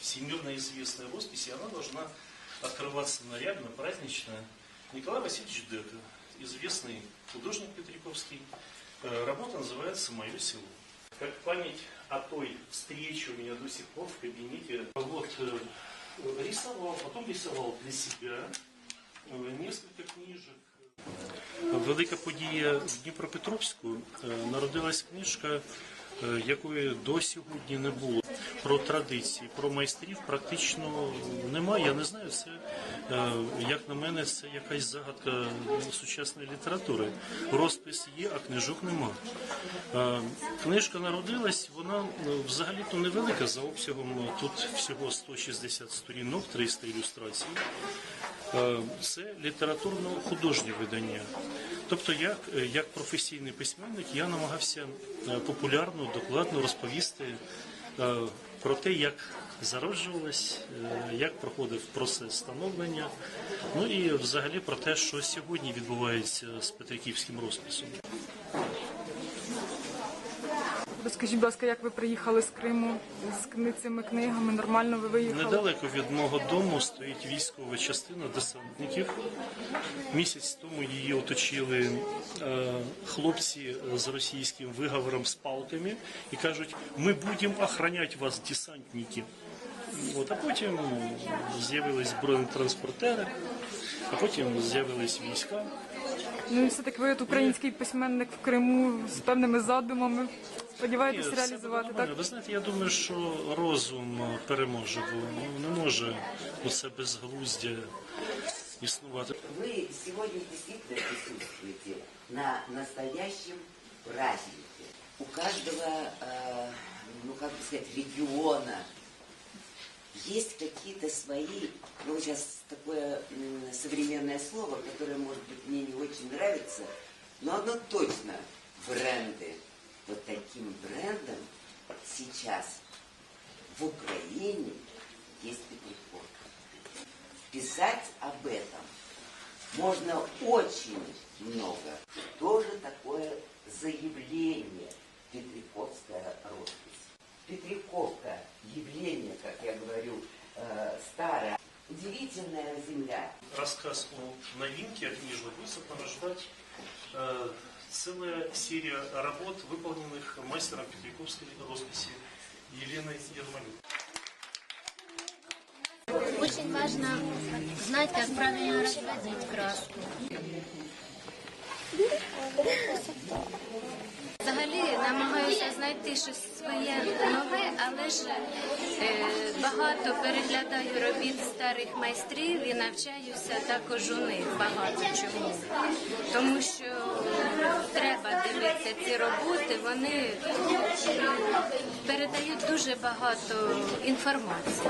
всемирно известная роспись, и она должна открываться нарядно, празднично. Николай Васильевич Дека, известный художник Петриковский, Э, работа называется «Мое село». Как память о той встрече у меня до сих пор в кабинете. Вот, э, рисовал, потом рисовал для себя э, несколько книжек. Велика подія в Дніпропетровську народилась книжка, якої до сьогодні не було. Про традиції, про майстрів практично немає. Я не знаю, це е, як на мене, це якась загадка сучасної літератури. Розпис є, а книжок нема. Е, Книжка народилась, вона е, взагалі-то невелика за обсягом. Тут всього 160 сторінок, 300 ілюстрацій. Е, Це літературно-художнє видання. Тобто, як, е, як професійний письменник, я намагався е, популярно, докладно розповісти про те, як зароджувалась, е, як проходив процес становлення, ну і взагалі про те, що сьогодні відбувається з Петриківським розписом. Розкажіть, будь ласка, як ви приїхали з Криму з цими книгами? Нормально ви виїхали? Недалеко від мого дому стоїть військова частина десантників. Місяць тому її оточили е, хлопці з російським виговором з палками і кажуть: ми будемо охороняти вас, десантники. От, а потім з'явились бронетранспортери, а потім з'явились війська. Ну і все-таки ви от український письменник в Криму з певними задумами. Сподіваєтесь Ні, все реалізувати, буде нормально. так? Ви знаєте, я думаю, що розум переможе, бо ну, не може оце безглуздя існувати. Вы сегодня действительно присутствуете на настоящем празднике. У каждого, э, ну как бы сказать, региона есть какие-то свои, ну сейчас такое м, современное слово, которое, может быть, мне не очень нравится, но оно точно бренды. Вот таким брендом сейчас в Украине есть Петриков писать об этом можно очень много. Что же такое заявление Петриковская роспись? Петриковка, явление, как я говорю, э, старое. Удивительная земля. рассказ о новинке, о выставках ждать э, целая серия работ, выполненных мастером Петряковской росписи Еленой Ермолюк. Очень важно знать, как правильно разводить краску. Взагалі намагаюся знайти щось своє нове, але ж е, багато переглядаю робіт старих майстрів і навчаюся також у них багато чому. Тому що треба дивитися ці роботи, вони передають дуже багато інформації.